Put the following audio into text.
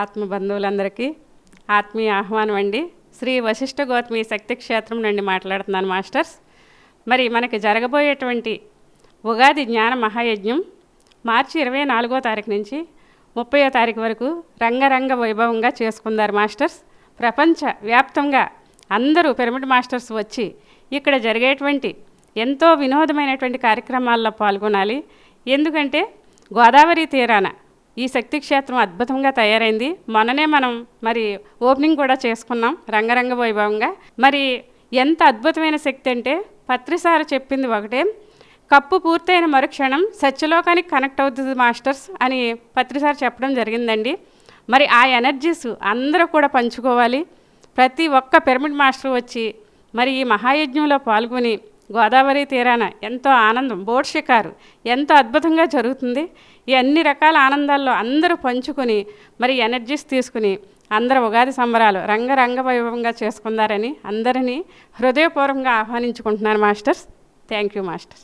ఆత్మ బంధువులందరికీ ఆత్మీయ ఆహ్వానం అండి. శ్రీ వశిష్ఠ గౌతమి శక్తి క్షేత్రం నుండి మాట్లాడుతున్నాను మాస్టర్స్. మరి మనకి జరగబోయేటువంటి ఉగాది జ్ఞాన మహాయజ్ఞం మార్చి ఇరవై నాలుగో తారీఖు నుంచి ముప్పయో తారీఖు వరకు రంగరంగ వైభవంగా చేసుకుందారు మాస్టర్స్. ప్రపంచ వ్యాప్తంగా అందరూ పిరమిడ్ మాస్టర్స్ వచ్చి ఇక్కడ జరిగేటువంటి ఎంతో వినోదమైనటువంటి కార్యక్రమాల్లో పాల్గొనాలి. ఎందుకంటే గోదావరి తీరాన ఈ శక్తి క్షేత్రం అద్భుతంగా తయారైంది. మొన్ననే మనం మరి ఓపెనింగ్ కూడా చేసుకున్నాం రంగరంగ వైభవంగా. మరి ఎంత అద్భుతమైన శక్తి అంటే పత్రిసారి చెప్పింది ఒకటే కప్పు పూర్తయిన మరుక్షణం సత్యలోకానికి కనెక్ట్ అవుతుంది మాస్టర్స్ అని పత్రిసారి చెప్పడం జరిగిందండి. మరి ఆ ఎనర్జీస్ అందరూ కూడా పంచుకోవాలి. ప్రతి ఒక్క పిరమిడ్ మాస్టర్ వచ్చి మరి ఈ మహాయజ్ఞంలో పాల్గొని గోదావరి తీరాన ఎంతో ఆనందం బోట్ షికారు. ఎంతో అద్భుతంగా జరుగుతుంది. ఈ అన్ని రకాల ఆనందాల్లో అందరూ పంచుకొని మరి ఎనర్జీస్ తీసుకుని అందరూ ఉగాది సంబరాలు రంగరంగ వైభవంగా చేసుకుందారని అందరినీ హృదయపూర్వకంగా ఆహ్వానించుకుంటున్నాను మాస్టర్స్. Thank you masters.